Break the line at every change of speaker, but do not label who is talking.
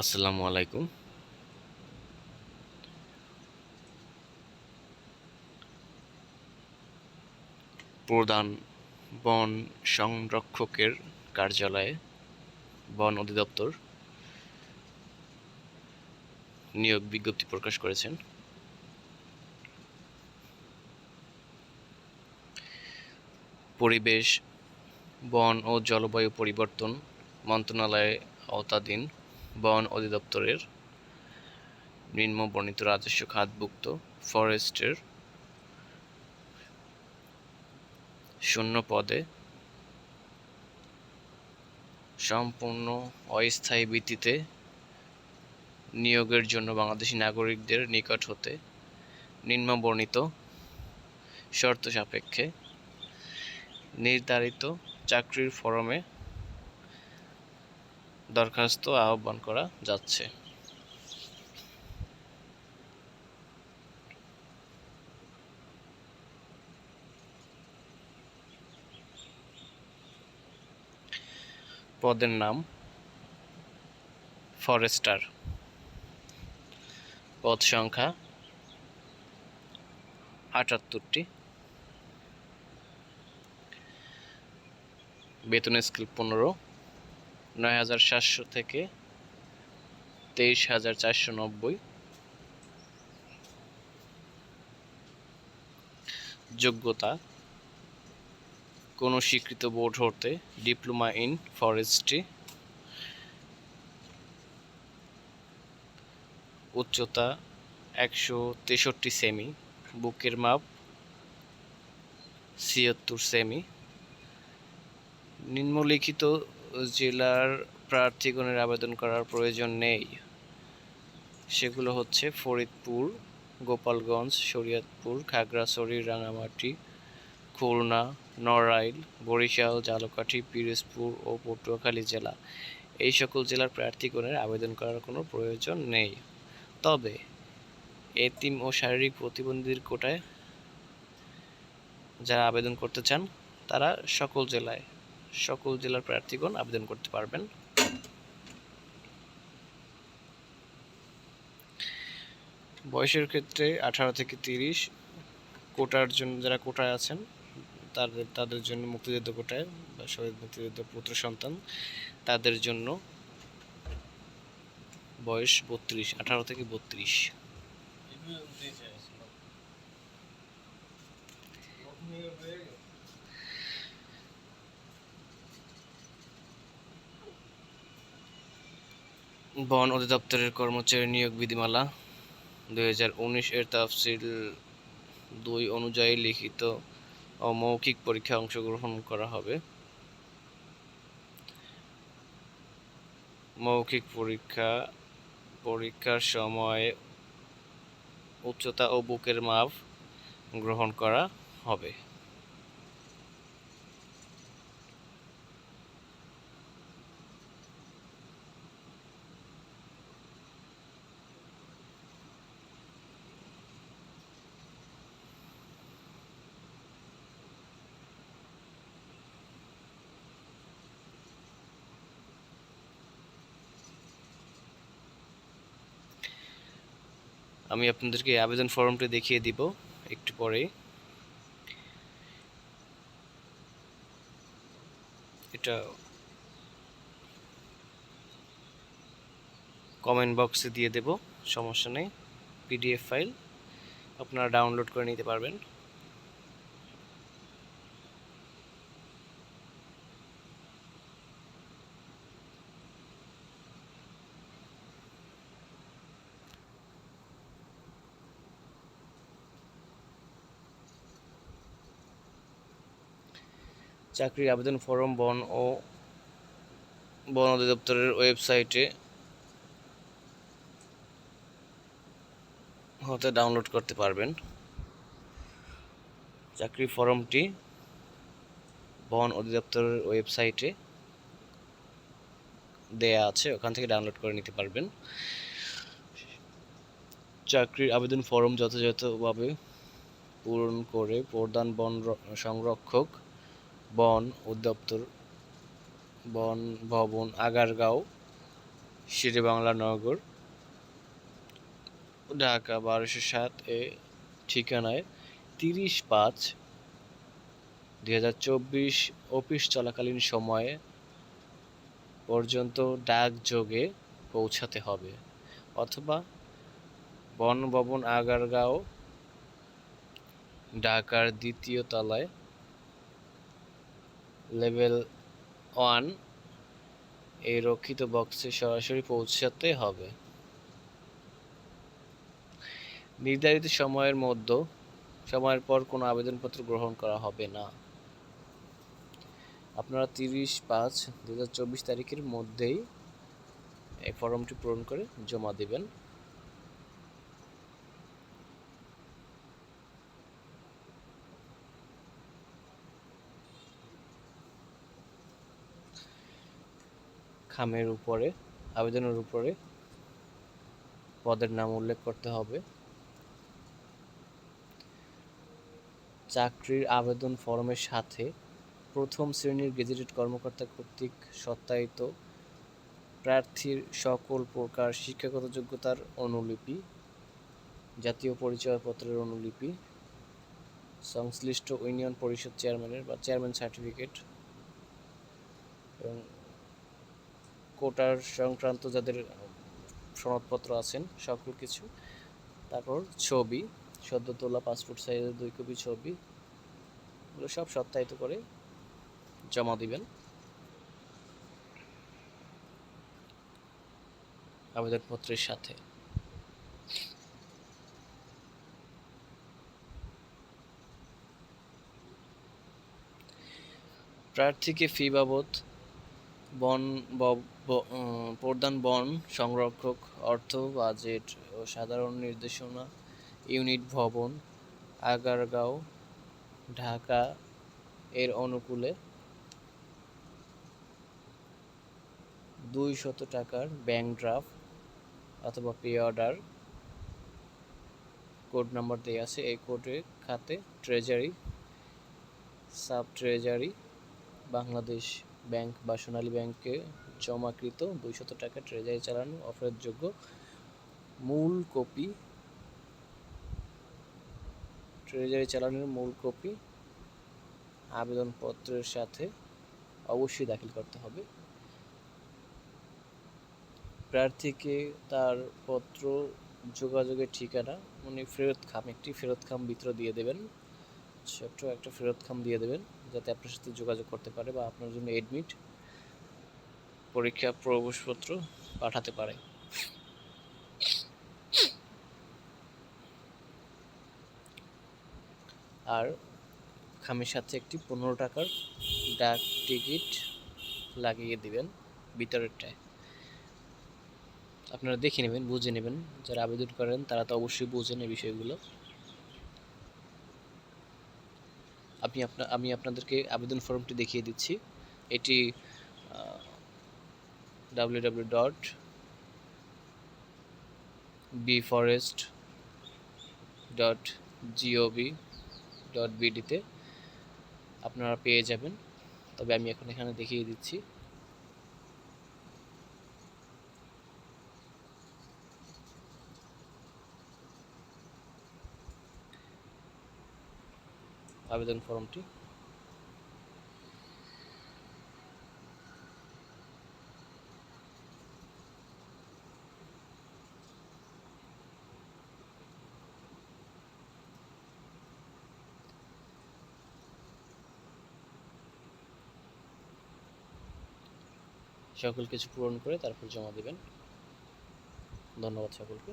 আসসালামু আলাইকুম। প্রধান বন সংরক্ষকের কার্যালয়ে বন অধিদপ্তর নিয়োগ বিজ্ঞপ্তি প্রকাশ করেছেন। পরিবেশ, বন ও জলবায়ু পরিবর্তন মন্ত্রণালয়ের আওতাধীন বন অধিদপ্তরের নিম্ন বর্ণিত রাজস্ব খাতভুক্ত ফরেস্টের শূন্য পদে সম্পূর্ণ অস্থায়ী ভিত্তিতে নিয়োগের জন্য বাংলাদেশি নাগরিকদের নিকট হতে নিম্ন বর্ণিত শর্ত সাপেক্ষে নির্ধারিত চাকরির ফরমে দরখাস্ত আহ্বান করা যাচ্ছে। পদের নাম ফরেস্টার। পদ সংখ্যা আটাত্তরটি। বেতন স্কেল পনেরো। নয় হাজার সাতশো থেকে তেইশ হাজার চারশো নব্বই। যোগ্যতা কোনো স্বীকৃত বোর্ড হতে ডিপ্লোমা ইন ফরেস্ট্রি। উচ্চতা একশো তেষট্টি সেমি, বুকের মাপ ছিয়াত্তর সেমি। নিম্নলিখিত জেলার প্রার্থীগণের আবেদন করার প্রয়োজন নেই। সেগুলো হচ্ছে ফরিদপুর, গোপালগঞ্জ, শরীয়তপুর, খাগড়াছড়ি রাঙামাটি খুলনা, নড়াইল, বরিশাল ঝালকাঠি পিরোজপুর ও পটুয়াখালী জেলা। এই সকল জেলার প্রার্থীগণের আবেদন করার কোনো প্রয়োজন নেই। তবে এতিম ও শারীরিক প্রতিবন্ধীর কোটায় যারা আবেদন করতে চান, তারা সকল জেলায় সকল জেলার প্রার্থীগণ আবেদন করতে পারবেন। বয়সের ক্ষেত্রে আঠারো থেকে তিরিশ, কোটার জন্য যারা কোটায় আছেন, তাদের তাদের জন্য মুক্তিযুদ্ধ কোটায় বা শহীদ মুক্তিযুদ্ধ পুত্র সন্তান, তাদের জন্য বয়স বত্রিশ, আঠারো থেকে বত্রিশ। বন অধিদপ্তরের কর্মচারী নিয়োগ বিধিমালা দুই হাজার উনিশ এর তাফসিল দুই অনুযায়ী লিখিত ও মৌখিক অংশগ্রহণ করা হবে। মৌখিক পরীক্ষা, পরীক্ষার সময় উচ্চতা ও বুকের মাপ গ্রহণ করা হবে। আমি আপনাদেরকে আবেদন ফর্মটা দেখিয়ে দিব একটু পরে। এটা কমেন্ট বক্সে দিয়ে দেব, সমস্যা নেই। পিডিএফ ফাইল আপনারা ডাউনলোড করে নিতে পারবেন। চাকরির আবেদন ফর্ম বন ও বন অধিদপ্তরের ওয়েবসাইটে হতে ডাউনলোড করতে পারবেন। চাকরি ফর্মটি বন অধিদপ্তরের ওয়েবসাইটে দেয়া আছে, ওখান থেকে ডাউনলোড করে নিতে পারবেন। চাকরির আবেদন ফর্ম যথাযথভাবে পূরণ করে প্রধান বন সংরক্ষক বন অধিদপ্তর বন ভবন আগারগাঁও শেরেবাংলা নগর, ঢাকা বারোশো সাত এ ঠিকানায় তিরিশ পাঁচ, দুই হাজার চব্বিশ অফিস চলাকালীন সময়ে পর্যন্ত ডাকযোগে পৌঁছাতে হবে। অথবা বন ভবন আগারগাঁও, ঢাকার দ্বিতীয় তলায় লেভেল ওয়ান এই রক্ষিত বক্সে সরাসরি পৌঁছাতে হবে। নির্ধারিত সময়ের মধ্যে সময়ের পর কোনো আবেদনপত্র গ্রহণ করা হবে না। আপনারা তিরিশ পাঁচ দু তারিখের মধ্যেই এই ফর্মটি পূরণ করে জমা দেবেন। খামের উপরে, আবেদনের উপরে পদের নাম উল্লেখ করতে হবে। চাকরির আবেদন ফর্মের সাথে প্রথম শ্রেণির গেজেটেড কর্মকর্তা কর্তৃক সত্যায়িত প্রার্থীর সকল প্রকার শিক্ষাগত যোগ্যতার অনুলিপি, জাতীয় পরিচয়পত্রের অনুলিপি, সংশ্লিষ্ট ইউনিয়ন পরিষদ চেয়ারম্যানের বা চেয়ারম্যান সার্টিফিকেট এবং কোটার সংক্রান্ত যাদের সনদপত্র আছেন, সকল কিছু। তারপর ছবি, সদ্য তোলা পাসপোর্ট সাইজের দুই কপি ছবি, এগুলো সব সত্যায়িত করে জমা দিবেন। আবেদনপত্রের সাথে। প্রার্থীকে ফি বাবদ বন প্রধান বন সংরক্ষক, অর্থ, বাজেট ও সাধারণ নির্দেশনা, ইউনিট ভবন, আগারগাঁও, ঢাকা এর অনুকূলে দুই শত টাকার ব্যাংক ড্রাফট অথবা পে অর্ডার কোড নাম্বার দেওয়া আছে। এই কোডে খাতে treasury sub treasury Bangladesh bank বা সোনালী ব্যাংকে জমাকৃত দুইশত টাকা ট্রেজারি চালানো অফেরতযোগ্য মূল কপি ট্রেজারি চালানোর মূল কপি আবেদনপত্রের সাথে অবশ্যই দাখিল করতে হবে। প্রার্থীকে তার পত্র, যোগাযোগের ঠিকানা, উনি ফেরত খাম, একটি ফেরত খাম ভিতরে দিয়ে দেবেন। ছোট্ট একটা ফেরত খাম দিয়ে দেবেন, যাতে আপনার সাথে যোগাযোগ করতে পারে বা আপনার জন্য এডমিট পরীক্ষা প্রবেশপত্র পাঠাতে পারে। আর খামের সাথে একটি পনেরো টাকার ডাক টিকিট লাগিয়ে দিবেন ভিতরেরটায় আপনারা দেখে নেবেন, বুঝে নেবেন, যারা আবেদন করেন তারা তো অবশ্যই বুঝেন এই বিষয়গুলো। আপনি আপনার আমি আপনাদেরকে আবেদন ফর্মটি দেখিয়ে দিচ্ছি। এটি W W dot B forest dot gov dot বিডিতে আপনারা পেয়ে যাবেন। তবে আমি এখন এখানে দেখিয়ে দিচ্ছি। আবেদন ফর্মটি। সকল কিছু পূরণ করে তারপর জমা দেবেন। ধন্যবাদ সকলকে।